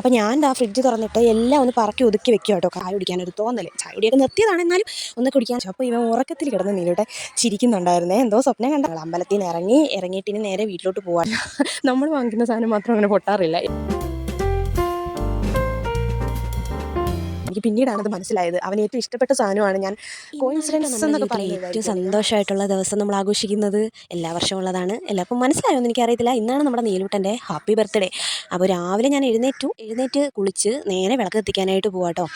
അപ്പോൾ ഞാൻ ആ ഫ്രിഡ്ജ് തുറന്നിട്ട് എല്ലാം ഒന്ന് പറക്കി ഒതുക്കി വെക്കുക കേട്ടോ. ചായ കുടിക്കാനൊരു തോന്നൽ ചായ കുടിയൊക്കെ നിർത്തിയതാണ് എന്നാലും ഒന്ന് കുടിക്കാൻ. അപ്പോൾ ഇവൻ ഉറക്കത്തിൽ കിടന്ന് നീലൂടെ ചിരിക്കുന്നുണ്ടായിരുന്നേ. എന്തോ സ്വപ്നം കണ്ട. അമ്പലത്തിൽ നിന്ന് ഇറങ്ങി ഇറങ്ങിയിട്ട് ഇനി നേരെ വീട്ടിലോട്ട് പോകാൻ നമ്മൾ വാങ്ങിക്കുന്ന സാധനം മാത്രം അങ്ങനെ പൊട്ടാറില്ല. എനിക്ക് പിന്നീടാണ് അത് മനസ്സിലായത്. അവന് ഏറ്റവും ഇഷ്ടപ്പെട്ട സാധനമാണ് ഞാൻ കോയിൻസിഡൻസ് എന്നൊക്കെ പറയുന്നത് ഏറ്റവും സന്തോഷമായിട്ടുള്ള ദിവസം നമ്മൾ ആഘോഷിക്കുന്നത് എല്ലാ വർഷവും ഉള്ളതാണ്. എല്ലാവർക്കും മനസ്സിലായോ എന്ന് എനിക്കറിയത്തില്ല. ഇന്നാണ് നമ്മുടെ നീലൂട്ടന്റെ ഹാപ്പി ബർത്ത്ഡേ. അപ്പോൾ രാവിലെ ഞാൻ എഴുന്നേറ്റു. എഴുന്നേറ്റ് കുളിച്ച് നേരെ വിളക്ക് കത്തിക്കാനായിട്ട് പോവാട്ടോ.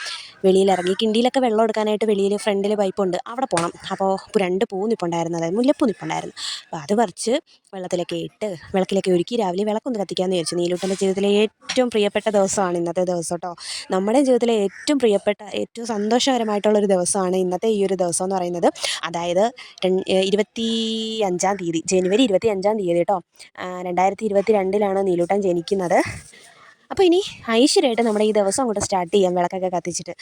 വെളിയിൽ ഇറങ്ങി കിണ്ടിയിലൊക്കെ വെള്ളം എടുക്കാനായിട്ട് വെളിയിൽ ഫ്രണ്ടിൽ പൈപ്പുണ്ട് അവിടെ പോകണം അപ്പോൾ രണ്ട് പൂ നിപ്പുണ്ടായിരുന്നു. അതായത് മുല്ലപ്പൂ നിപ്പുണ്ടായിരുന്നു. അപ്പോൾ അത് പറിച്ച് വെള്ളത്തിലൊക്കെ ഇട്ട് വിളക്കിലൊക്കെ ഒരുക്കി രാവിലെ വിളക്കൊന്ന് കത്തിക്കാമെന്ന് വിചാരിച്ചു. നീലൂട്ടന്റെ ജീവിതത്തിലെ ഏറ്റവും പ്രിയപ്പെട്ട ദിവസമാണ് ഇന്നത്തെ ദിവസം കേട്ടോ. നമ്മുടെ ജീവിതത്തിലെ ഏറ്റവും പ്രിയപ്പെട്ട ഏറ്റവും സന്തോഷകരമായിട്ടുള്ളൊരു ദിവസമാണ് ഇന്നത്തെ ഈ ഒരു ദിവസം എന്ന് പറയുന്നത്. അതായത് ഇരുപത്തി അഞ്ചാം തീയതി ജനുവരി ഇരുപത്തി അഞ്ചാം തീയതി കേട്ടോ. രണ്ടായിരത്തി ഇരുപത്തി രണ്ടിലാണ് നീലൂട്ടൻ ജനിക്കുന്നത്. അപ്പോൾ ഇനി ഐശ്വര്യമായിട്ട് നമ്മുടെ ഈ ദിവസം അങ്ങോട്ട് സ്റ്റാർട്ട് ചെയ്യാം വിളക്കൊക്കെ കത്തിച്ചിട്ട്.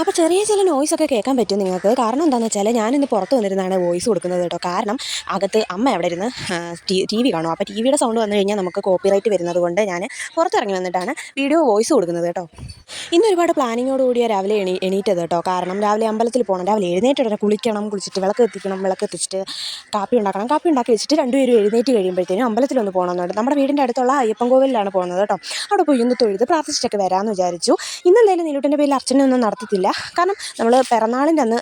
അപ്പോൾ ചെറിയ ചില നോയ്സ് ഒക്കെ കേൾക്കാൻ പറ്റും നിങ്ങൾക്ക്. കാരണം എന്താണെന്ന് വെച്ചാൽ ഞാനിന്ന് പുറത്ത് വന്നിരുന്നാണ് വോയിസ് കൊടുക്കുന്നത് കേട്ടോ. കാരണം അകത്ത് അമ്മ അവിടെ ഇരുന്ന് ടി വി കാണും. അപ്പോൾ ടി വിയുടെ സൗണ്ട് വന്നു കഴിഞ്ഞാൽ നമുക്ക് കോപ്പിറൈറ്റ് വരുന്നത് കൊണ്ട് ഞാൻ പുറത്തിറങ്ങി വന്നിട്ടാണ് വീഡിയോ വോയിസ് കൊടുക്കുന്നത് കേട്ടോ. ഇന്ന് ഒരുപാട് പ്ലാനിങ്ങോട് കൂടിയ രാവിലെ എണീ എണീറ്റത് കേട്ടോ. കാരണം രാവിലെ അമ്പലത്തിൽ പോകണം രാവിലെ എഴുന്നേറ്റ് ഉടനെ കുളിക്കണം കുളിച്ചിട്ട് വിളക്ക് എത്തിക്കണം വിളക്ക് എത്തിച്ചിട്ട് കാപ്പി ഉണ്ടാക്കണം. കാപ്പി ഉണ്ടാക്കി വെച്ചിട്ട് രണ്ടുപേരും എഴുന്നേറ്റ് കഴിയുമ്പോഴത്തേനും അമ്പലത്തിലൊന്ന് പോകണമെന്നുണ്ട് നമ്മുടെ വീടിന്റെ അടുത്തുള്ള അയ്യപ്പൻ കോവിലാണ് പോകുന്നത് കേട്ടോ. അവിടെ പോയി ഒന്ന് തൊഴുത് പ്രാർത്ഥിച്ചിട്ടൊക്കെ വരാമെന്ന് വിചാരിച്ചു. ഇന്നെന്തായാലും നീലൂട്ടിന്റെ പേരിൽ അർച്ചനയൊന്നും നടത്തത്തില്ല കാരണം നമ്മൾ പിറന്നാളിന്റെ അന്ന്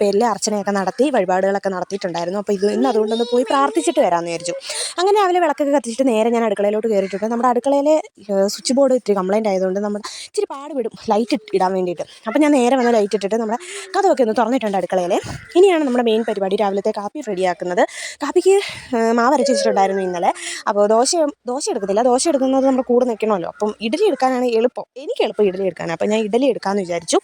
പേരിൽ അർച്ചനയൊക്കെ നടത്തി വഴിപാടുകളൊക്കെ നടത്തിയിട്ടുണ്ടായിരുന്നു. അപ്പോൾ ഇത് ഇന്ന് അതുകൊണ്ടൊന്ന് പോയി പ്രാർത്ഥിച്ചിട്ട് വരാമെന്ന് വിചാരിച്ചു. അങ്ങനെ രാവിലെ വിളക്കൊക്കെ കത്തിച്ചിട്ട് നേരെ ഞാൻ അടുക്കളയിലോട്ട് കയറിയിട്ടുണ്ട്. നമ്മുടെ അടുക്കളയിലെ സ്വിച്ച് ബോർഡ് ഇത്തിരി കംപ്ലയിന്റ് ആയതുകൊണ്ട് നമ്മൾ ഇച്ചിരി പാട് വിടും ലൈറ്റ് ഇടാൻ വേണ്ടിയിട്ട്. അപ്പം ഞാൻ നേരെ വന്ന് ലൈറ്റ് ഇട്ടിട്ട് നമ്മുടെ കഥയൊക്കെ ഒന്ന് തുറന്നിട്ടുണ്ട് അടുക്കളയിൽ ഇനിയാണ് നമ്മുടെ മെയിൻ പരിപാടി രാവിലത്തെ കാപ്പി റെഡിയാക്കുന്നത് കാപ്പിക്ക് മാവ് അരച്ച് വെച്ചിട്ടുണ്ടായിരുന്നു ഇന്നലെ. അപ്പോൾ ദോശ ദോശ എടുക്കത്തില്ല. ദോശ എടുക്കുന്നത് നമ്മൾ കൂടെ നിൽക്കണമല്ലോ അപ്പം ഇഡലി എടുക്കാനാണ് എളുപ്പം. എനിക്ക് എളുപ്പം ഇഡലി എടുക്കാനാണ് അപ്പോൾ ഞാൻ ഇഡലി എടുക്കാമെന്ന് വിചാരിച്ചു.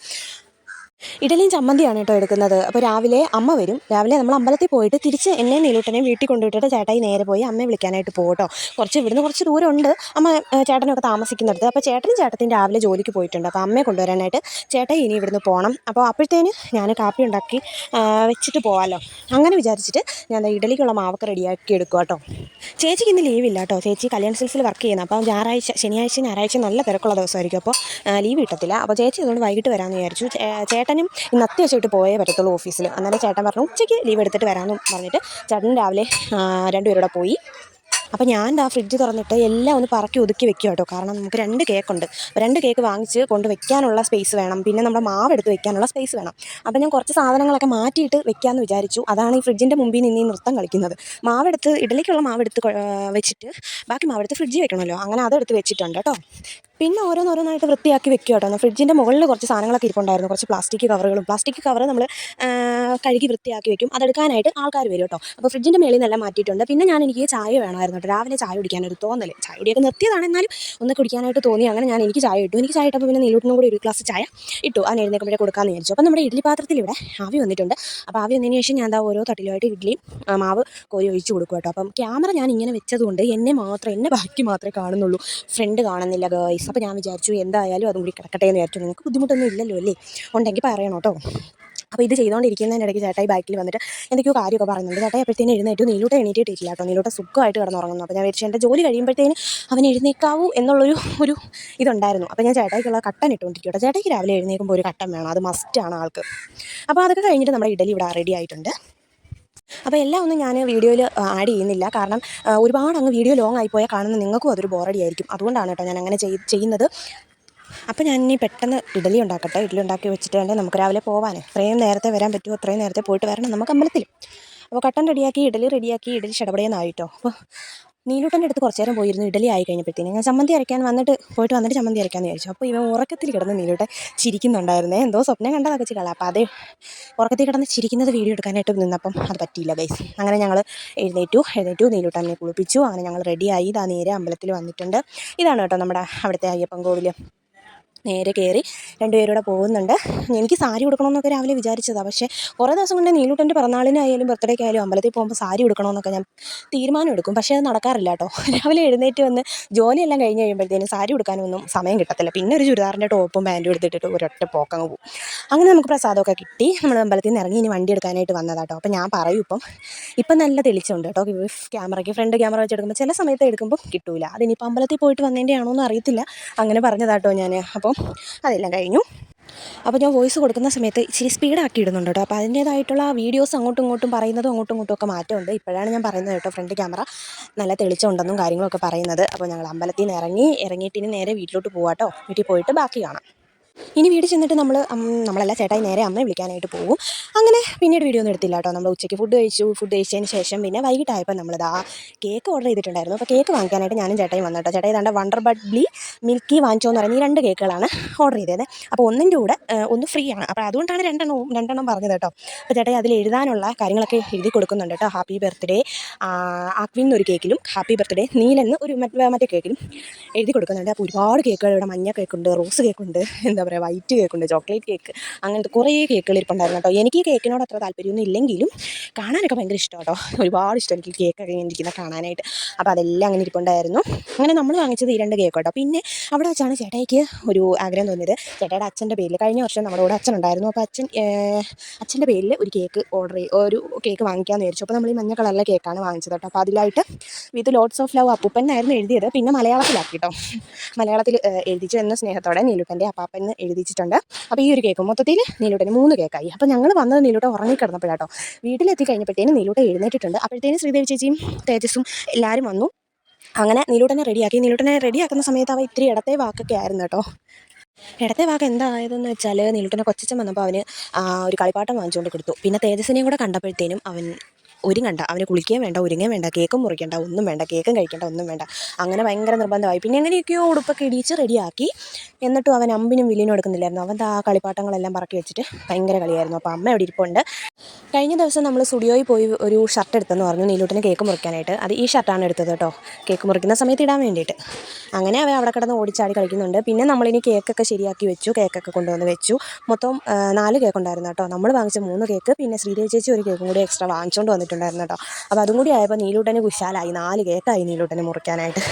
ഇഡലിയും ചമ്മന്തിയാണ് കേട്ടോ എടുക്കുന്നത്. അപ്പോൾ രാവിലെ അമ്മ വരും. രാവിലെ നമ്മൾ അമ്പലത്തിൽ പോയിട്ട് തിരിച്ച് എന്നെ നീലൂട്ടനെയും വീട്ടിൽ കൊണ്ടുവിട്ടിട്ട് ചേട്ടായി നേരെ പോയി അമ്മയെ വിളിക്കാനായിട്ട് പോകട്ടോ കേട്ടോ. കുറച്ച് ഇവിടുന്ന് കുറച്ച് ദൂരമുണ്ട്. അമ്മ ചേട്ടനൊക്കെ താമസിക്കുന്നിടത്ത്. അപ്പോൾ ചേട്ടനും ചേട്ടത്തിന്റെ രാവിലെ ജോലിക്ക് പോയിട്ടുണ്ട്. അപ്പോൾ അമ്മയെ കൊണ്ടുവരാനായിട്ട് ചേട്ടായി ഇനി ഇവിടുന്ന് പോകണം അപ്പോൾ അപ്പോഴത്തേന് ഞാൻ കാപ്പി ഉണ്ടാക്കി വെച്ചിട്ട് പോകാമല്ലോ അങ്ങനെ വിചാരിച്ചിട്ട് ഞാൻ ഇഡലിക്കുള്ള മാവൊക്കെ റെഡിയാക്കി എടുക്കുക കേട്ടോ. ചേച്ചിക്ക് ഇന്ന് ലീവില്ല കേട്ടോ. ചേച്ചി കല്യാൺ സിൽസിൽ വർക്ക് ചെയ്യുന്നത് അപ്പോൾ ഞായറാഴ്ച ശനിയാഴ്ച ഞായറാഴ്ച നല്ല തിരക്കുള്ള ദിവസമായിരിക്കും. അപ്പോൾ ലീവ് കിട്ടത്തില്ല അപ്പോൾ ചേച്ചി അതുകൊണ്ട് വൈകിട്ട് വരാമെന്ന് വിചാരിച്ചു. ചേ- ചേട്ടനും ഇന്ന് അത്യാവശ്യമായിട്ട് പോയേ പറ്റത്തുള്ളൂ ഓഫീസിൽ അന്നേരം ചേട്ടൻ പറഞ്ഞു ഉച്ചയ്ക്ക് ലീവ് എടുത്തിട്ട് വരാമെന്ന് പറഞ്ഞിട്ട് ചേട്ടൻ രാവിലെ രണ്ടുപേരൂടെ പോയി. അപ്പോൾ ഞാൻ ആ ഫ്രിഡ്ജ് തുറന്നിട്ട് എല്ലാം ഒന്ന് പറക്കി ഒതുക്കി വെക്കുക കേട്ടോ കാരണം നമുക്ക് രണ്ട് കേക്കുണ്ട് രണ്ട് കേക്ക് വാങ്ങിച്ച് കൊണ്ട് വെക്കാനുള്ള സ്പേസ് വേണം. പിന്നെ നമ്മുടെ മാവ് എടുത്ത് വെക്കാനുള്ള സ്പേസ് വേണം. അപ്പോൾ ഞാൻ കുറച്ച് സാധനങ്ങളൊക്കെ മാറ്റിയിട്ട് വെക്കാമെന്ന് വിചാരിച്ചു. അതാണ് ഈ ഫ്രിഡ്ജിന്റെ മുമ്പിൽ നിന്ന് ഈ നൃത്തം കളിക്കുന്നത്. മാവെടുത്ത് ഇഡലിക്കുള്ള മാവെടുത്ത് വെച്ചിട്ട് ബാക്കി മാവെടുത്ത് ഫ്രിഡ്ജിൽ വെക്കണമല്ലോ. അങ്ങനെ അതെടുത്ത് വെച്ചിട്ടുണ്ട് കേട്ടോ പിന്നെ ഓരോന്നോരോന്നായിട്ട് വൃത്തിയാക്കി വെക്കുക കേട്ടോ. ഫ്രിഡ്ജിന്റെ മുകളിൽ കുറച്ച് സാധനങ്ങളൊക്കെ ഇരിപ്പുണ്ടായിരുന്നു. കുറച്ച് പ്ലാസ്റ്റിക് കവറുകളും. പ്ലാസ്റ്റിക് കവർ നമ്മൾ കഴുകി വൃത്തിയാക്കി വെക്കും. അതെടുക്കാനായിട്ട് ആൾക്കാർ വരും കേട്ടോ. അപ്പോൾ ഫ്രിഡ്ജിന്റെ മേളിൽ നിന്നെല്ലാം മാറ്റിയിട്ടുണ്ട്. പിന്നെ ഞാൻ എനിക്ക് ചായ വേണമായിരുന്നു കേട്ടോ. രാവിലെ ചായ കുടിക്കാനൊരു തോന്നൽ ചായ കുടിയൊക്കെ നിർത്തിയതാണ്. എന്നാലും ഒന്ന് കുടിക്കാനായിട്ട് തോന്നി. അങ്ങനെ ഞാൻ എനിക്ക് ചായ ഇട്ടു. എനിക്ക് ചായ ഇട്ടപ്പോൾ പിന്നെ നീലൂട്ടിനും കൂടി ഒരു ഗ്ലാസ് ചായ ഇട്ടു. ആ എഴുന്നേക്കുമ്പോഴേ കൊടുക്കാമെന്ന് വിചാരിച്ചു. അപ്പോൾ നമ്മുടെ ഇഡ്ഡലി പാത്രത്തിൽ ഇവിടെ ആവി വന്നിട്ടുണ്ട്. അപ്പോൾ ആവി വന്നതിന് ശേഷം ഞാൻ എന്താ ഓരോ തട്ടിലുമായിട്ട് ഇഡ്ഡലി മാവ് കോരി ഒഴിച്ച് കൊടുക്കും കേട്ടോ. അപ്പം ക്യാമറ ഞാൻ ഇങ്ങനെ വെച്ചതുകൊണ്ട് എന്നെ മാത്രം എന്നെ ബാക്കി മാത്രമേ കാണുന്നുള്ളൂ. ഫ്രണ്ട് കാണുന്നില്ല ഗേൾസ് അപ്പോൾ ഞാൻ വിചാരിച്ചു എന്തായാലും അതും കൂടി കിടക്കട്ടെ എന്ന് വിചാരിച്ചു. നിങ്ങൾക്ക് ബുദ്ധിമുട്ടൊന്നും ഇല്ലല്ലോ അല്ലേ? ഉണ്ടെങ്കിൽ പറയണം കേട്ടോ. അപ്പോൾ ഇത് ചെയ്തുകൊണ്ടിരിക്കുന്നതിന്റെ ഇടയ്ക്ക് ചേട്ടായി ബാക്കിൽ വന്നിട്ട് എന്തൊക്കെയോ കാര്യമൊക്കെ പറയുന്നുണ്ട്. ചേട്ടായി അപ്പോഴത്തേനും എഴുന്നേറ്റു? നീലൂട്ട എണീറ്റിട്ടില്ല കേട്ടോ. നീലൂട്ട സുഖമായിട്ട് കിടന്നുറങ്ങുന്നു. അപ്പോൾ ഞാൻ വിചാരിച്ചു എന്റെ ജോലി കഴിയുമ്പോഴത്തേന് അവൻ എഴുന്നേക്കാവൂ എന്നുള്ളൊരു ഒരു ഇതുണ്ടായിരുന്നു. അപ്പോൾ ഞാൻ ചേട്ടായിക്കുള്ള കട്ടൻ ഇട്ടുകൊണ്ടിരിക്കും കേട്ടോ. ചേട്ടായിക്ക് രാവിലെ എഴുന്നേൽക്കുമ്പോൾ ഒരു കട്ടൻ വേണം. അത് മസ്റ്റാണ് ആൾക്ക്. അപ്പോൾ അതൊക്കെ കഴിഞ്ഞിട്ട് നമ്മുടെ ഇഡലി ഇവിടെ റെഡി ആയിട്ടുണ്ട്. അപ്പോൾ എല്ലാം ഒന്നും ഞാൻ വീഡിയോയിൽ ആഡ് ചെയ്യുന്നില്ല. കാരണം ഒരുപാട് അങ്ങ് വീഡിയോ ലോങ് ആയിപ്പോയാൽ കാണുന്ന നിങ്ങൾക്കും അതൊരു ബോറടി ആയിരിക്കും. അതുകൊണ്ടാണ് കേട്ടോ ഞാൻ അങ്ങനെ ചെയ്യുന്നത്. അപ്പോൾ ഞാൻ ഇനി പെട്ടെന്ന് ഇഡലി ഉണ്ടാക്കട്ടെ. ഇഡലി ഉണ്ടാക്കി വെച്ചിട്ട് വേണ്ടേ നമുക്ക് രാവിലെ പോകാൻ എത്രയും നേരത്തെ വരാൻ പറ്റുമോ അത്രയും നേരത്തെ പോയിട്ട് വരണം. നമുക്ക് അമ്പലത്തിൽ. അപ്പോൾ കട്ടൻ റെഡിയാക്കി ഇഡലി റെഡിയാക്കി ഇഡലി ചടപടയെന്നായിട്ടോ അപ്പോൾ നീലൂട്ടന്റെ അടുത്ത് കുറച്ച് നേരം പോയിരുന്നു ഇഡലി ആയി കഴിഞ്ഞപ്പോഴത്തേനും. ഞാൻ ചമ്മന്തി അരയ്ക്കാൻ വന്നിട്ട് പോയിട്ട് വന്നിട്ട് ചമ്മന്തി അരയ്ക്കാമെന്ന് വിചാരിച്ചു. അപ്പോൾ ഇവൻ ഉറക്കത്തിൽ കിടന്ന് നീലൂട്ടൻ ചിരിക്കുന്നുണ്ടായിരുന്നേ. എന്തോ സ്വപ്നം കണ്ടതൊക്കെ ചില അപ്പോൾ അത് ഉറക്കത്തിൽ കിടന്ന് ചിരിക്കുന്നത് വീഡിയോ എടുക്കാനായിട്ട് നിന്നപ്പം അത് പറ്റിയില്ല ഗൈസ് അങ്ങനെ ഞങ്ങൾ എഴുന്നേറ്റു. എഴുന്നേറ്റു നീലൂട്ടനെ കുളിപ്പിച്ചു. അങ്ങനെ ഞങ്ങൾ റെഡിയായി ഇതാ നേരെ അമ്പലത്തിൽ വന്നിട്ടുണ്ട്. ഇതാണ് കേട്ടോ നമ്മുടെ അവിടുത്തെ അയ്യപ്പൻ കോവിൽ നേരെ കയറി രണ്ടുപേരൂടെ പോകുന്നുണ്ട്. എനിക്ക് സാരി ഉടുക്കണമെന്നൊക്കെ രാവിലെ വിചാരിച്ചതാണ് പക്ഷേ കുറേ ദിവസം കൊണ്ട് നീലൂട്ടന്റെ പിറന്നാളിനായാലും ബർത്ത്ഡേക്ക് ആയാലും അമ്പലത്തിൽ പോകുമ്പോൾ സാരി ഉടുക്കണമെന്നൊക്കെ ഞാൻ തീരുമാനം എടുക്കും. പക്ഷേ അത് നടക്കാറില്ല കേട്ടോ. രാവിലെ എഴുന്നേറ്റ് വന്ന് ജോലിയെല്ലാം കഴിഞ്ഞ് കഴിയുമ്പോഴത്തേനും സാരി ഉടുക്കാനൊന്നും സമയം കിട്ടത്തില്ല. പിന്നെ ഒരു ചുരിദാറിന്റെ ടോപ്പും പാന്റും എടുത്തിട്ട് ഒരൊറ്റ പോക്കങ്ങ് പോകും അങ്ങനെ നമുക്ക് പ്രസാദമൊക്കെ കിട്ടി. നമ്മൾ അമ്പലത്തിൽ നിന്ന് ഇറങ്ങി ഇനി വണ്ടി എടുക്കാനായിട്ട് വന്നതാട്ടോ അപ്പോൾ ഞാൻ പറയും ഇപ്പം ഇപ്പം നല്ല തെളിച്ചുണ്ട് കേട്ടോ. ക്യാമറയ്ക്ക് ഫ്രണ്ട് ക്യാമറ വെച്ചെടുക്കുമ്പോൾ ചില സമയത്ത് എടുക്കുമ്പോൾ കിട്ടൂല. അതിനിപ്പോൾ അമ്പലത്തിൽ പോയിട്ട് വന്നതിന്റെ ആണോ എന്ന് അറിയത്തില്ല അങ്ങനെ പറഞ്ഞതാട്ടോ ഞാൻ അപ്പം അതെല്ലാം കഴിഞ്ഞു. അപ്പോൾ ഞാൻ വോയിസ് കൊടുക്കുന്ന സമയത്ത് ഇച്ചിരി സ്പീഡാക്കി ഇടുന്നുണ്ട് കേട്ടോ. അപ്പോൾ അതിന്റേതായിട്ടുള്ള വീഡിയോസ് അങ്ങോട്ടും ഇങ്ങോട്ടും പറയുന്നതും അങ്ങോട്ടും ഇങ്ങോട്ടും ഒക്കെ മാറ്റമുണ്ട്. ഇപ്പോഴാണ് ഞാൻ പറയുന്നത് കേട്ടോ ഫ്രണ്ട് ക്യാമറ. നല്ല തെളിച്ചമുണ്ടെന്നും കാര്യങ്ങളൊക്കെ പറയുന്നത്. അപ്പോൾ ഞങ്ങൾ അമ്പലത്തിൽ നിന്ന് ഇറങ്ങി ഇറങ്ങിയിട്ട് ഇനി നേരെ വീട്ടിലോട്ട് പോകാം കേട്ടോ വീട്ടിൽ പോയിട്ട് ബാക്കി കാണാം. ഇനി വീട്ടിൽ ചെന്നിട്ട് നമ്മൾ നമ്മളല്ല ചേട്ടായി നേരെ അമ്മയെ വിളിക്കാനായിട്ട് പോകും അങ്ങനെ പിന്നീട് വീഡിയോ ഒന്നും എടുത്തില്ല കേട്ടോ. നമ്മൾ ഉച്ചയ്ക്ക് ഫുഡ് കഴിച്ചു ഫുഡ് കഴിച്ചതിന് ശേഷം പിന്നെ വൈകിട്ടായപ്പോൾ നമ്മളിതാ കേക്ക് ഓർഡർ ചെയ്തിട്ടുണ്ടായിരുന്നു. അപ്പോൾ കേക്ക് വാങ്ങിക്കാനായിട്ട് ഞാനും ചേട്ടായി വന്നു കേട്ടോ. ചേട്ടായി ഇതാണ്ട് വണ്ടർ ബഡ്ലി മിൽക്കി വാങ്ങിച്ചോ എന്ന് പറയുന്ന ഈ രണ്ട് കേക്കുകളാണ് ഓർഡർ ചെയ്തത്. അപ്പോൾ ഒന്നിന്റെ കൂടെ ഒന്ന് ഫ്രീ ആണ്. അപ്പോൾ അതുകൊണ്ടാണ് രണ്ടെണ്ണവും രണ്ടെണ്ണം പറഞ്ഞത് കേട്ടോ. അപ്പോൾ ചേട്ടായി അതിൽ എഴുതാനുള്ള കാര്യങ്ങളൊക്കെ എഴുതി കൊടുക്കുന്നുണ്ട് കേട്ടോ. ഹാപ്പി ബർത്ത്ഡേ ആക്വിൻ എന്നൊരു കേക്കിലും ഹാപ്പി ബർത്ത്ഡേ നീലെന്ന് ഒരു മറ്റേ കേക്കിലും എഴുതി കൊടുക്കുന്നുണ്ട്. അപ്പോൾ ഒരുപാട് കേക്കുകൾ ഇവിടെ മഞ്ഞ കേക്കുണ്ട് റോസ് കേക്കുണ്ട് എന്താ പറയുക വൈറ്റ് കേക്കുണ്ട് ചോക്ലേറ്റ് കേക്ക് അങ്ങനത്തെ കുറേ കേക്കുകൾ ഇരിപ്പുണ്ടായിരുന്നു കേട്ടോ. എനിക്ക് കേക്കിനോട് അത്ര താല്പര്യമൊന്നും ഇല്ലെങ്കിലും കാണാനൊക്കെ ഭയങ്കര ഇഷ്ടം കേട്ടോ. ഒരുപാട് ഇഷ്ടം എനിക്ക് കേക്കൊക്കെ ഇരിക്കുന്ന കാണാനായിട്ട്. അപ്പോൾ അതെല്ലാം അങ്ങനെ ഇരിപ്പുണ്ടായിരുന്നു. അങ്ങനെ നമ്മൾ വാങ്ങിച്ചത് ഈ രണ്ട് കേക്ക് കേട്ടോ. പിന്നെ അവിടെ വെച്ചാണ് ചേട്ടായിക്ക് ഒരു ആഗ്രഹം തോന്നിയത്. ചേട്ടായുടെ അച്ഛന്റെ പേരിൽ കഴിഞ്ഞ വർഷം നമ്മുടെ കൂടെ അച്ഛൻ ഉണ്ടായിരുന്നു. അപ്പോൾ അച്ഛൻ അച്ഛന്റെ പേരിൽ ഒരു കേക്ക് ഓർഡർ ഒരു കേക്ക് വാങ്ങിക്കാമെന്ന് വിചാരിച്ചു. അപ്പോൾ നമ്മൾ ഈ മഞ്ഞ കളറിലെ കേക്കാണ് വാങ്ങിച്ചത് കേട്ടോ. അപ്പോൾ അതിലായിട്ട് വിത്ത് ലോട്ട്സ് ഓഫ് ലവ് അപ്പൂപ്പൻ എന്നായിരുന്നു എഴുതിയത്. പിന്നെ മലയാളത്തിലാക്കി കേട്ടോ. മലയാളത്തിൽ എഴുതിച്ചു എന്ന സ്നേഹത്തോടെ നീലുട്ടന്റെ അപ്പാപ്പൻ എഴുതിച്ചിട്ടുണ്ട് അപ്പോൾ ഈ ഒരു കേക്ക് മൊത്തത്തിൽ നീലൂട്ടന് മൂന്ന് കേക്കായി. അപ്പോൾ ഞങ്ങൾ വന്നത് നീലൂട്ട ഉറങ്ങിക്കിടന്നപ്പോഴാട്ടോ വീട്ടിലെത്തി കഴിഞ്ഞപ്പോഴത്തേനും നീലൂട്ട എഴുന്നേറ്റിട്ടുണ്ട്. അപ്പോഴത്തേനും ശ്രീദേവി ചേച്ചിയും തേജസ്സും എല്ലാവരും വന്നു. അങ്ങനെ നീലൂട്ടനെ റെഡിയാക്കി. നീലൂട്ടനെ റെഡിയാക്കുന്ന സമയത്ത് അവ ഇത്തിരി ഇടത്തെ വാക്കൊക്കെ ആയിരുന്നു കേട്ടോ ഇടത്തെ വാക്ക് എന്തായതെന്ന് വെച്ചാൽ നീലൂട്ടനെ കൊച്ചച്ചൻ വന്നപ്പോൾ അവന് ഒരു കളിപ്പാട്ടം വാങ്ങിച്ചുകൊണ്ട് കൊടുത്തു. പിന്നെ തേജസ്സിനെയും കൂടെ കണ്ടപ്പോഴത്തേനും അവൻ ഒരുങ്ങണ്ട. അവന് കുളിക്കുകയും വേണ്ട ഒരുങ്ങുകയും വേണ്ട. കേക്കും മുറിക്കേണ്ട ഒന്നും വേണ്ട. കേക്കും കഴിക്കേണ്ട ഒന്നും വേണ്ട. അങ്ങനെ ഭയങ്കര നിർബന്ധമായി. പിന്നെ എങ്ങനെയൊക്കെയോ ഉടുപ്പൊക്കെ ഇടിച്ച് റെഡിയാക്കി. എന്നിട്ടും അവൻ അമ്പിനും വില്ലിനും എടുക്കുന്നില്ലായിരുന്നു. അവൻ ആ കളിപ്പാട്ടങ്ങളെല്ലാം പറക്കി വെച്ചിട്ട് ഭയങ്കര കളിയായിരുന്നു. അപ്പോൾ അമ്മ അവിടെ ഇരിപ്പുണ്ട് കഴിഞ്ഞ ദിവസം നമ്മൾ സ്റ്റുഡിയോയിൽ പോയി ഒരു ഷർട്ട് എടുത്തെന്ന് പറഞ്ഞു നീലൂട്ടിന് കേക്ക് മുറിക്കാനായിട്ട്. അത് ഈ ഷർട്ടാണ് എടുത്തത് കേട്ടോ. കേക്ക് മുറിക്കുന്ന സമയത്ത് ഇടാൻ വേണ്ടിയിട്ട്. അങ്ങനെ അവൻ അവിടെ കിടന്ന് ഓടിച്ചാടി കളിക്കുന്നുണ്ട്. പിന്നെ നമ്മളിനി കേക്കൊക്കെ ശരിയാക്കി വെച്ചു. കേക്കൊക്കെ കൊണ്ടുവന്ന് വെച്ചു. മൊത്തം നാല് കേക്ക് ഉണ്ടായിരുന്നു കേട്ടോ. നമ്മൾ വാങ്ങിച്ച മൂന്ന് കേക്ക്. പിന്നെ ശ്രീദേവി ചേച്ചി ഒരു കേക്കും കൂടി എക്സ്ട്രാ വാങ്ങിച്ചുകൊണ്ട് വന്നിട്ടുണ്ടായിരുന്നു കേട്ടോ. അപ്പോൾ അതും കൂടി ആയപ്പോൾ നീലൂട്ടന് കുശാലായി. നാല് കേക്കായി നീലൂട്ടന് മുറിക്കാനായിട്ട്.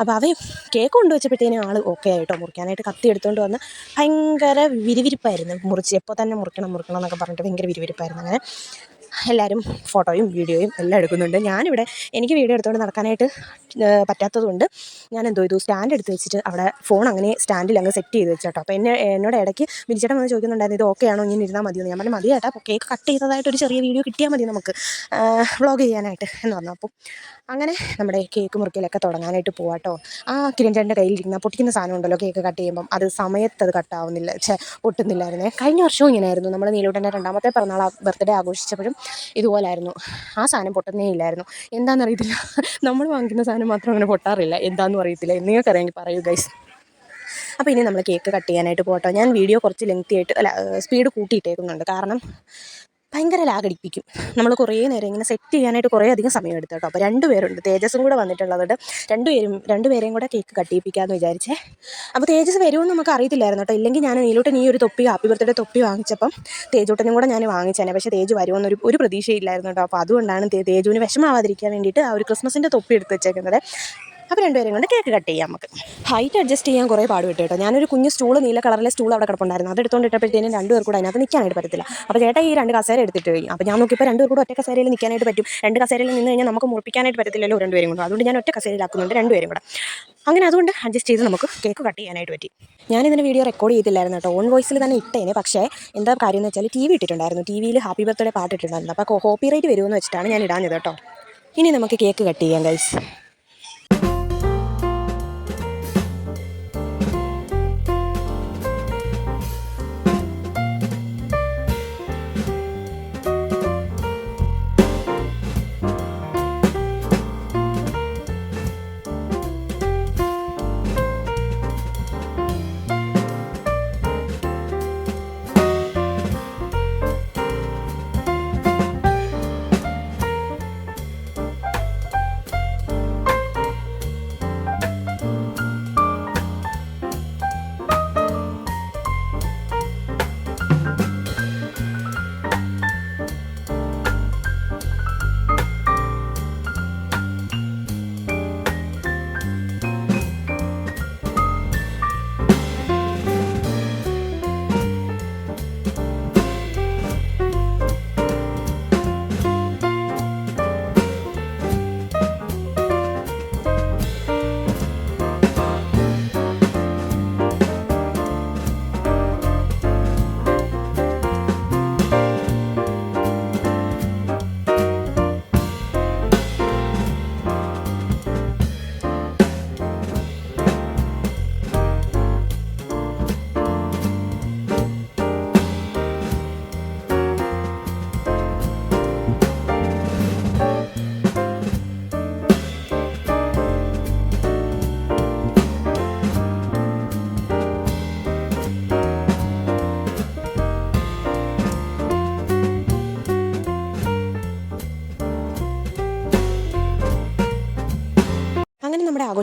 അപ്പോൾ അവൻ കേക്ക് കൊണ്ടുവച്ചപ്പോഴത്തേനും ആൾ ഓക്കെ ആയിട്ടോ മുറിക്കാനായിട്ട് കത്തി എടുത്തുകൊണ്ട് വന്ന് ഭയങ്കര വിരിവിരിപ്പായിരുന്നു. മുറിച്ച് എപ്പോൾ തന്നെ മുറിക്കണം മുറിക്കണം എന്നൊക്കെ പറഞ്ഞിട്ട് ഭയങ്കര വിരിവിരിപ്പായിരുന്നു അങ്ങനെ. എല്ലാവരും ഫോട്ടോയും വീഡിയോയും എല്ലാം എടുക്കുന്നുണ്ട്. ഞാനിവിടെ എനിക്ക് വീഡിയോ എടുത്തുകൊണ്ട് നടക്കാനായിട്ട് പറ്റാത്തതുകൊണ്ട് ഞാൻ എന്തോ ചെയ്തു സ്റ്റാൻഡ് എടുത്ത് വെച്ചിട്ട് അവിടെ ഫോൺ അങ്ങനെ സ്റ്റാൻഡിൽ അങ്ങ് സെറ്റ് ചെയ്ത് വെച്ചോട്ടോ അപ്പോൾ എന്നെ എന്നോട് ഇടയ്ക്ക് വിളിച്ചേട്ടൻ വന്ന് ചോദിക്കുന്നുണ്ടായിരുന്നു ഇത് ഓക്കെ ആണോ ഇങ്ങനെ ഇരുന്നാൽ മതിയോ ഞാൻ മതി ചേട്ടാ അപ്പോൾ കേക്ക് കട്ട് ചെയ്തതായിട്ട് ഒരു ചെറിയ വീഡിയോ കിട്ടിയാൽ മതി നമുക്ക് വ്ളോഗ് ചെയ്യാനായിട്ട് എന്ന് പറഞ്ഞു. അപ്പോൾ അങ്ങനെ നമ്മുടെ കേക്ക് മുറിക്കലൊക്കെ തുടങ്ങാനായിട്ട് പോവാട്ടോ ആ കിരൺചേട്ടന്റെ കയ്യിലിരിക്കുന്ന പൊട്ടിക്കുന്ന സാധനം ഉണ്ടല്ലോ കേക്ക് കട്ട് ചെയ്യുമ്പം. അത് സമയത്ത് അത് കട്ടാവുന്നില്ല ചേ പൊട്ടുന്നില്ലായിരുന്നേ. കഴിഞ്ഞ വർഷവും ഇങ്ങനെയായിരുന്നു. നമ്മൾ നീലൂട്ടന്റെ രണ്ടാമത്തെ പിറന്നാൾ ബർത്ത്ഡേ ആഘോഷിച്ചപ്പോഴും ഇതുപോലായിരുന്നു. ആ സാധനം പൊട്ടുന്നേ ഇല്ലായിരുന്നു. എന്താണെന്ന് അറിയത്തില്ല നമ്മൾ വാങ്ങിക്കുന്ന സാധനം മാത്രം അങ്ങനെ പൊട്ടാറില്ല. എന്താണെന്നും അറിയത്തില്ല. നിങ്ങൾക്കറിയാമെങ്കിൽ പറയൂ ഗൈസ് അപ്പോൾ ഇനി നമ്മൾ കേക്ക് കട്ട് ചെയ്യാനായിട്ട് പോകട്ടോ ഞാൻ വീഡിയോ കുറച്ച് ലെങ്തി ആയിട്ട് അല്ല സ്പീഡ് കൂട്ടിയിട്ടേക്കുന്നുണ്ട്. കാരണം ഭയങ്കര ലാഗടിപ്പിക്കും. നമ്മൾ കുറേ നേരം ഇങ്ങനെ സെറ്റ് ചെയ്യാനായിട്ട് കുറേ അധികം സമയം എടുത്തു കേട്ടോ. അപ്പോൾ രണ്ട് പേരുണ്ട്. തേജസ്സും കൂടെ വന്നിട്ടുള്ളതുകൊണ്ട് രണ്ടുപേരും രണ്ടുപേരെയും കൂടെ കേക്ക് കട്ടിപ്പിക്കാമെന്ന് വിചാരിച്ചേ. അപ്പോൾ തേജസ് വരുമെന്ന് നമുക്ക് അറിയത്തില്ലായിരുന്നു കേട്ടോ. ഇല്ലെങ്കിൽ ഞാൻ നീലൂട്ടൻ ഈ ഒരു തൊപ്പി ഹാപ്പി ബർത്ത്ഡേ തൊപ്പി വാങ്ങിച്ചപ്പം തേജൂട്ടനും കൂടെ ഞാൻ വാങ്ങിച്ചേനെ. പക്ഷേ തേജ് വരുമെന്നൊരു ഒരു പ്രതീക്ഷയില്ലായിരുന്നു കേട്ടോ. അപ്പോൾ അതുകൊണ്ടാണ് തേജുവിന് വിഷമാവാതിരിക്കാൻ വേണ്ടിയിട്ട് ആ ഒരു ക്രിസ്മസിന്റെ തൊപ്പി എടുത്ത് വെച്ചേക്കുന്നത്. അപ്പോൾ രണ്ടുപേരും കൊണ്ട് കേക്ക് കട്ട് ചെയ്യാം നമുക്ക്. ഹൈറ്റ് അഡ്ജസ്റ്റ് ചെയ്യാൻ കുറേ പാട് വിട്ടു കേട്ടോ. ഞാനൊരു കുഞ്ഞ് സ്റ്റൂൾ നീല കളറിലെ സ്റ്റൂൾ അവിടെ കിടപ്പുണ്ടായിരുന്നു. അത് എടുത്തുകൊണ്ട് ഇട്ടപ്പോഴത്തേനും രണ്ടുപേർ കൂടെ അതിനകത്ത് നിൽക്കാനായിട്ട് പറ്റത്തില്ല. അപ്പോൾ ചേട്ടാ ഈ രണ്ട് കസേര എടുത്തിട്ട് കഴിഞ്ഞു അപ്പോൾ ഞാൻ നോക്കിയപ്പോൾ രണ്ടുപേർ കൂടെ ഒറ്റ കസേരയിൽ നിൽക്കാനായിട്ട് പറ്റും. രണ്ട് കസേരയിൽ നിന്ന് കഴിഞ്ഞാൽ നമുക്ക് മുറിപ്പിക്കാനായിട്ട് പറ്റത്തില്ലല്ലോ രണ്ടുപേരും കൂടെ. അതുകൊണ്ട് ഞാൻ ഒറ്റ കസേരയിലാക്കുന്നുണ്ട് രണ്ടുപേരും കൂടെ. അങ്ങനെ അതുകൊണ്ട് അഡ്ജസ്റ്റ് ചെയ്ത് നമുക്ക് കേക്ക് കട്ട് ചെയ്യാനായിട്ട് പറ്റി. ഞാനിതിന്റെ വീഡിയോ റെക്കോർഡ് ചെയ്തില്ലായിരുന്നു കേട്ടോ. ഓൺ വോയിസിൽ തന്നെ ഇട്ടേനെ. പക്ഷേ എന്താ കാര്യം എന്ന് വെച്ചാൽ ടി വി ഇട്ടിട്ടുണ്ടായിരുന്നു. ടി വിയിൽ ഹാപ്പി ബർത്ത്ഡേ പാട്ട് ഇട്ടിട്ടുണ്ടായിരുന്നു. അപ്പോൾ കോപ്പി റൈറ്റ് വരുമെന്ന് വെച്ചിട്ടാണ് ഞാൻ ഇടാഞ്ഞത് കേട്ടോ. ഇനി നമുക്ക് കേക്ക് കട്ട് ചെയ്യാം ഗൈസ്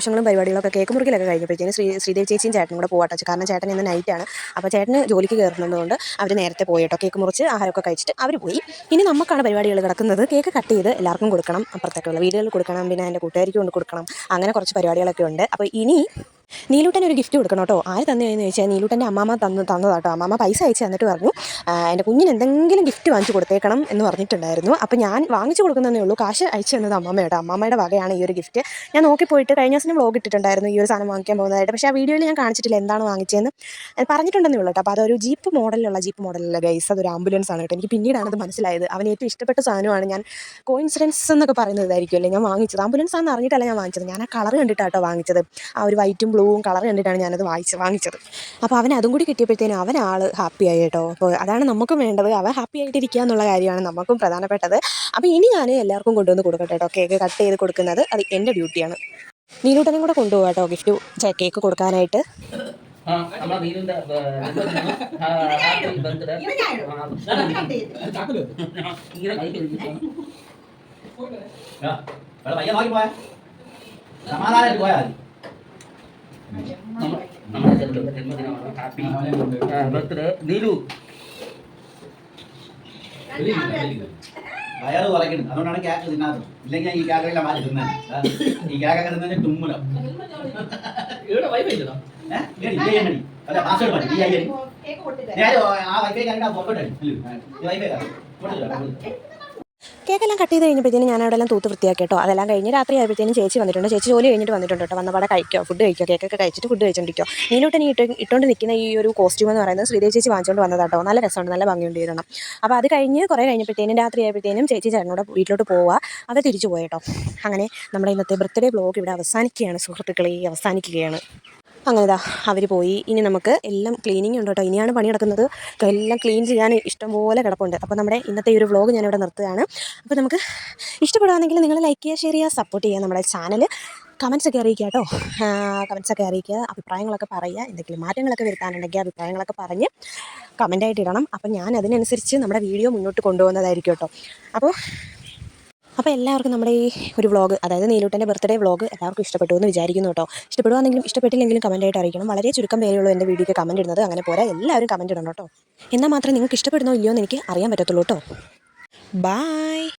ആഘോഷങ്ങളും പരിപാടികളൊക്കെ കേക്ക് മുറിക്കലൊക്കെ കഴിഞ്ഞപ്പോഴത്തേന് ശ്രീ ശ്രീദേവ് ചേച്ചിയും ചേട്ടനും കൂടെ പോകട്ടെ കാരണം ചേട്ടൻ ഇന്ന് നൈറ്റാണ് അപ്പോൾ ചേട്ടന് ജോലിക്ക് കയറുന്നതുകൊണ്ട് അവർ നേരത്തെ പോയി കേട്ടോ. കേക്ക് മുറിച്ച് ആഹാരമൊക്കെ കഴിച്ചിട്ട് അവർ പോയി. ഇനി നമുക്കാണ് പരിപാടികൾ കിടക്കുന്നത്. കേക്ക് കട്ട് ചെയ്ത് എല്ലാവർക്കും കൊടുക്കണം. അപ്പുറത്തൊക്കെയുള്ള വീടുകളിൽ കൊടുക്കണം. പിന്നെ എന്റെ കൂട്ടുകാരിക്ക് കൊണ്ട് കൊടുക്കണം. അങ്ങനെ കുറച്ച് പരിപാടികളൊക്കെ ഉണ്ട്. അപ്പോൾ ഇനി നീലൂട്ടൻ ഒരു ഗിഫ്റ്റ് കൊടുക്കണം കേട്ടോ. ആര് തന്നെയെന്ന് ചോദിച്ചാൽ നീലൂട്ടന്റെ അമ്മാമ്മ തന്നു തന്നതാട്ടോ. അമ്മാമ്മ പൈസ അയച്ച് തന്നിട്ട് പറഞ്ഞു "ആ, എന്റെ കുഞ്ഞിന് എന്തെങ്കിലും ഗിഫ്റ്റ് വാങ്ങിച്ചു കൊടുത്തേക്കണം എന്ന് പറഞ്ഞിട്ടുണ്ടായിരുന്നു. അപ്പോൾ ഞാൻ വാങ്ങിച്ചു കൊടുക്കുന്നതേ ഉള്ളൂ. കാശ് അയച്ചു തന്നത് അമ്മാമ്മയുടെ അമ്മാമ്മയുടെ വകയാണ് ഈ ഒരു ഗിഫ്റ്റ് ഞാൻ നോക്കിപ്പോയിട്ട് കഴിഞ്ഞ ദിവസം വ്ലോഗ് ഇട്ടിട്ടുണ്ടായിരുന്നു ഈ ഒരു സാധനം വാങ്ങിക്കാൻ പോകുന്നതായിട്ട്. പക്ഷേ ആ വീഡിയോയിൽ ഞാൻ കാണിച്ചിട്ടില്ല എന്താണ് വാങ്ങിച്ചതെന്ന്. പറഞ്ഞിട്ടുണ്ടെന്നേ ഉള്ളൂ കേട്ടോ. അപ്പോൾ അതൊരു ജീപ്പ് മോഡലുള്ള ജീപ്പ് മോഡലുള്ള ഗൈസ് അതൊരു ആംബുലൻസ് ആണ് കേട്ടോ. എനിക്ക് പിന്നീടാണ് അത് മനസ്സിലായത്. അവന് ഏറ്റവും ഇഷ്ടപ്പെട്ട സാധനമാണ് ഞാൻ കോയിൻസിഡൻസ് എന്നൊക്കെ പറയുന്നതായിരിക്കും അല്ലേ ഞാൻ വാങ്ങിച്ചത്. ആംബുലൻസ് ആണെന്ന് അറിഞ്ഞിട്ടല്ല ഞാൻ വാങ്ങിച്ചത്. ഞാൻ ആ കളർ കണ്ടിട്ടാട്ടോ വാങ്ങിച്ചത്. ആ ഒരു വൈറ്റും ബ്ലൂവും കളർ കണ്ടിട്ടാണ് ഞാനത് വാങ്ങിച്ച് വാങ്ങിച്ചത് അപ്പോൾ അവൻ അതും കൂടി കിട്ടിയപ്പോഴത്തേനും അവൻ ആൾ ഹാപ്പി ആയി കേട്ടോ അപ്പോൾ അതാണ് നമുക്കും വേണ്ടത് അവൻ ഹാപ്പി ആയിട്ടിരിക്കുക എന്നുള്ള കാര്യമാണ് നമുക്കും പ്രധാനപ്പെട്ടത് അപ്പോൾ ഇനി ഞാൻ എല്ലാവർക്കും കൊണ്ടുവന്ന് കൊടുക്കട്ടെ കേട്ടോ കേക്ക് കട്ട് ചെയ്ത് കൊടുക്കുന്നത് അത് എന്റെ ഡ്യൂട്ടിയാണ് നീലൂട്ടനും കൂടെ കൊണ്ടുപോകാം കേട്ടോ ഗിഫ്റ്റ് കേക്ക് കൊടുക്കാനായിട്ട് സമാധാനമായിട്ട് പോയാൽ മതി ജന്മദിനമാണ് ഹാപ്പി ബർത്ത്ഡേ നീലു വയറ് കുറയ്ക്കണം അതുകൊണ്ടാണ് കേക്ക് തിന്നാത്തത് ഇല്ലെങ്കിൽ ഈ കേക്കെല്ലാം മാറ്റി തിന്നാൻ ഈ കേക്കൊക്കെ തിന്നു തുമ്മുലോ അല്ല പാസ്വേഡ് മതി ഈ അയ്യടി ഞാൻ ആ വൈഫൈ കണ്ടിട്ട് പൊക്കട്ടെ ഈ വൈഫൈ കൊടുത്തില്ല കേക്കെല്ലാം കട്ട് ചെയ്ത് കഴിഞ്ഞപ്പോഴത്തേനും ഞാൻ അവിടെ എല്ലാം തൂത്ത് വൃത്തിയാക്കി കേട്ടോ. അതെല്ലാം കഴിഞ്ഞ് രാത്രി ആയപ്പോഴത്തേനും ചേച്ചി വന്നിട്ടുണ്ട്. ചേച്ചി ജോലി കഴിഞ്ഞിട്ട് വന്നിട്ടുണ്ട് കേട്ടോ. വന്നപാടെ കഴിക്കോ? ഫുഡ് കഴിക്കോ? കേക്കൊക്കെ കഴിച്ചിട്ട് ഫുഡ് കഴിച്ചിട്ടിരിക്കോ നീലോട്ട് ഇട്ട് ഇട്ടുകൊണ്ട് നിൽക്കുന്ന ഈ ഒരു കോസ്റ്റ്യൂം എന്ന് പറയുന്നത് ശ്രീദേവി ചേച്ചി വാങ്ങിച്ചുകൊണ്ട് വന്നതാട്ടോ നല്ല രസമുണ്ട് നല്ല ഭംഗിയുണ്ട് ഇടണം അപ്പോൾ അത് കഴിഞ്ഞ് കുറേ കഴിഞ്ഞപ്പോഴത്തേനും രാത്രി ആയപ്പോഴത്തേനും ചേച്ചി ചേട്ടനോട് വീട്ടിലോട്ട് പോവുക അത് തിരിച്ചു പോയേട്ടോ അങ്ങനെ നമ്മുടെ ഇന്നത്തെ ബർത്ത്ഡേ ബ്ലോഗ് ഇവിടെ അവസാനിക്കുകയാണ്. സുഹൃത്തുക്കളെ അവസാനിക്കുകയാണ്. അങ്ങനെ ഇതാ അവർ പോയി. ഇനി നമുക്ക് എല്ലാം ക്ലീനിങ് ഉണ്ട് കേട്ടോ. ഇനിയാണ് പണി നടക്കുന്നത്. എല്ലാം ക്ലീൻ ചെയ്യാൻ ഇഷ്ടംപോലെ കിടപ്പുണ്ട്. അപ്പോൾ നമ്മുടെ ഇന്നത്തെ ഈ ഒരു വ്ലോഗ് ഞാനിവിടെ നിർത്തുകയാണ്. അപ്പോൾ നമുക്ക് ഇഷ്ടപ്പെടുകയാണെങ്കിൽ നിങ്ങൾ ലൈക്ക് ചെയ്യുക ഷെയർ ചെയ്യുക സപ്പോർട്ട് ചെയ്യുക നമ്മുടെ ചാനൽ കമൻസ് ഒക്കെ അറിയിക്കുക കേട്ടോ. കമൻസ് ഒക്കെ അറിയിക്കുക അഭിപ്രായങ്ങളൊക്കെ പറയുക എന്തെങ്കിലും മാറ്റങ്ങളൊക്കെ വരുത്താനുണ്ടെങ്കിൽ അഭിപ്രായങ്ങളൊക്കെ പറഞ്ഞ് കമന്റായിട്ട് ഇടണം. അപ്പോൾ ഞാൻ അതിനനുസരിച്ച് നമ്മുടെ വീഡിയോ മുന്നോട്ട് കൊണ്ടുപോകുന്നതായിരിക്കും കേട്ടോ. അപ്പോൾ അപ്പോൾ എല്ലാവർക്കും നമ്മുടെ ഈ ഒരു വ്ളോഗ് അതായത് നീലൂട്ടന്റെ ബർത്ത്ഡേ വ്ളോഗ് എല്ലാവർക്കും ഇഷ്ടപ്പെട്ടു എന്ന് വിചാരിക്കുന്നു കേട്ടോ. ഇഷ്ടപ്പെടുവാണെങ്കിലും ഇഷ്ടപ്പെട്ടില്ലെങ്കിലും കമന്റായിട്ട് അറിയിക്കണം. വളരെ ചുരുക്കം പേരുള്ളൂ എന്റെ വീഡിയോക്ക് കമന്റ് ഇടുന്നത്. അങ്ങനെ പോരാ എല്ലാവരും കമന്റ് ഇടണം കേട്ടോ. എന്നാൽ മാത്രമേ നിങ്ങൾക്ക് ഇഷ്ടപ്പെടുന്നോ ഇല്ലയോ എന്ന് എനിക്ക് അറിയാൻ പറ്റത്തുള്ളൂ കേട്ടോ. ബായ്